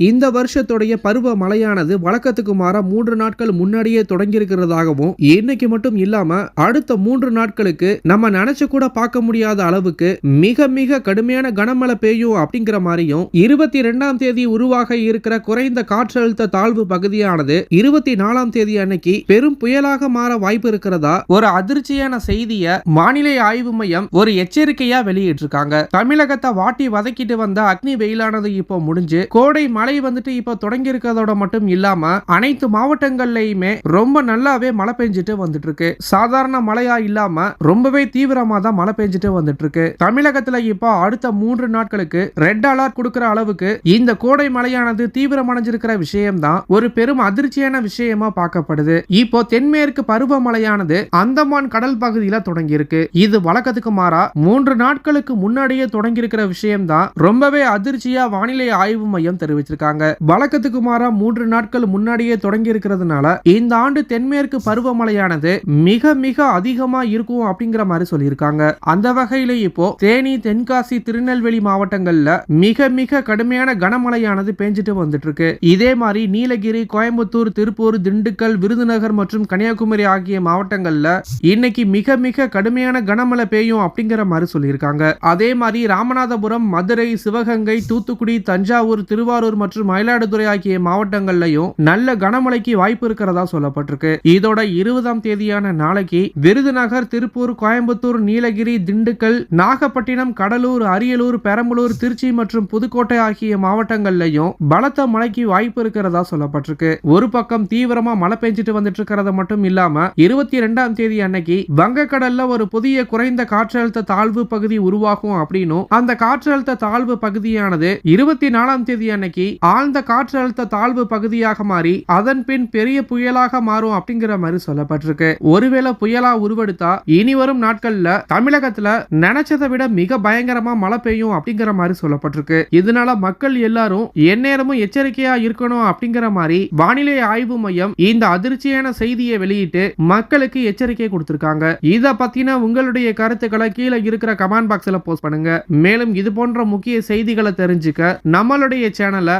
இந்த வருஷத்துடைய பருவ மழையானது வழக்கத்துக்கு மாற மூன்று நாட்கள் முன்னாடியே தொடங்கி இருக்கிறதாகவும் இன்னைக்கு மட்டும் இல்லாம அடுத்த மூன்று நாட்களுக்கு நம்ம நினைச்சு கூட பார்க்க முடியாத அளவுக்கு மிக மிக கடுமையான கனமழை பெய்யும் அப்படிங்கிற மாதிரியும் இருபத்தி ரெண்டாம் தேதி உருவாக இருக்கிற குறைந்த காற்றழுத்த தாழ்வு பகுதியானது இருபத்தி நாலாம் தேதி அன்னைக்கு பெரும் புயலாக மாற வாய்ப்பு இருக்கிறதா ஒரு அதிர்ச்சியான செய்திய மாநில ஆய்வு மையம் ஒரு எச்சரிக்கையா வெளியிட்டிருக்காங்க. தமிழகத்தை வாட்டி வதக்கிட்டு வந்த அக்னி வெயிலானது இப்போ முடிஞ்சு கோடை மழை வந்துட்டு இப்போ தொடங்கி இருக்கிறதோட மட்டும் இல்லாம அனைத்து மாவட்டங்கள்லயுமே ரொம்ப நல்லாவே மழை பெஞ்சிட்டு வந்துட்டு இருக்கு சாதாரண மழையா இல்லாம ரொம்பவே தீவிரமா தான் மழை பெஞ்சிட்டு வந்துட்டு இருக்கு தமிழகத்துல இப்போ அடுத்த மூன்று நாட்களுக்கு ரெட் அலர்ட் கொடுக்கிற அளவுக்கு இந்த கோடை மழையானது தீவிரமடைஞ்சிருக்கிற விஷயம் தான் ஒரு பெரும் அதிர்ச்சியான விஷயமா பார்க்கப்படுது. இப்போ தென்மேற்கு பருவமழையானது அந்தமான் கடல் பகுதியில தொடங்கி இருக்கு இது வழக்கத்துக்கு மாறா மூன்று நாட்களுக்கு முன்னாடியே தொடங்கி இருக்கிற விஷயம் தான் ரொம்பவே அதிர்ச்சியா வானிலை ஆய்வு மையம் இருக்காங்க. வழக்கத்துக்கு மாறா மூன்று நாட்கள் முன்னாடியே தொடங்கி இருக்கிறதுனால இந்த ஆண்டு தென்மேற்கு பருவமழையானது மிக மிக அதிகமா இருக்கும் அப்படிங்கிற மாதிரி சொல்லியிருக்காங்க. அந்த வகையில இப்போ தேனி தென்காசி திருநெல்வேலி மாவட்டங்கள்ல மிக மிக கடுமையான கனமழையானது பெஞ்சிட்டு வந்துட்டு இருக்கு இதே மாதிரி நீலகிரி கோயம்புத்தூர் திருப்பூர் திண்டுக்கல் விருதுநகர் மற்றும் கன்னியாகுமரி ஆகிய மாவட்டங்கள்ல இன்னைக்கு மிக மிக கடுமையான கனமழை பெய்யும் அப்படிங்கிற மாதிரி சொல்லியிருக்காங்க. அதே மாதிரி ராமநாதபுரம் மதுரை சிவகங்கை தூத்துக்குடி தஞ்சாவூர் திருவாரூர் மற்றும் மயிலாடுதுறை ஆகிய மாவட்டங்கள்லயும் நல்ல கனமழைக்கு வாய்ப்பு இருக்கிறதா சொல்லப்பட்டிருக்கு. இதோட இருபதாம் தேதியான நாளைக்கு விருதுநகர் திருப்பூர் கோயம்புத்தூர் நீலகிரி திண்டுக்கல் நாகப்பட்டினம் கடலூர் அரியலூர் பெரம்பலூர் திருச்சி மற்றும் புதுக்கோட்டை ஆகிய மாவட்டங்கள்லயும் பலத்த மழைக்கு வாய்ப்பு இருக்கிறதா சொல்லப்பட்டிருக்கு. ஒரு பக்கம் தீவிரமா மழை பெஞ்சிட்டு வந்துட்டு இருக்கிறது மட்டும் இல்லாம இருபத்தி ரெண்டாம் தேதி அன்னைக்கு வங்கக்கடல்ல ஒரு புதிய குறைந்த காற்றழுத்த தாழ்வு பகுதி உருவாகும் அப்படின்னும் அந்த காற்றழுத்த தாழ்வு பகுதியானது இருபத்தி நாலாம் தேதி அன்னைக்கு ஆழ்ந்த காற்றழுத்த தாழ்வு பகுதியாக மாறி அதன் பின் பெரிய புயலாக மாறும் அப்படிங்கிற மாதிரி சொல்லப்பட்டிருக்கு. ஒருவேளை புயலா உருவெடுத்தா இனி வரும் நாட்கள்ல தமிழகத்துல நினைச்சதை விட மிக பயங்கரமா மழை பெய்யும் அப்படிங்கிற மாதிரி சொல்லப்பட்டிருக்கு. இதனால மக்கள் எல்லாரும் எந்நேரமும் எச்சரிக்கையா இருக்கணும் அப்படிங்கிற மாதிரி வானிலை ஆய்வு மையம் இந்த அதிர்ச்சியான செய்தியை வெளியிட்டு மக்களுக்கு எச்சரிக்கை கொடுத்திருக்காங்க. இத பத்தின உங்களுடைய கருத்துக்களை கீழே இருக்கிற கமெண்ட் பாக்ஸ்ல போஸ்ட் பண்ணுங்க. மேலும் இது போன்ற முக்கிய செய்திகளை தெரிஞ்சுக்க நம்மளுடைய சேனலை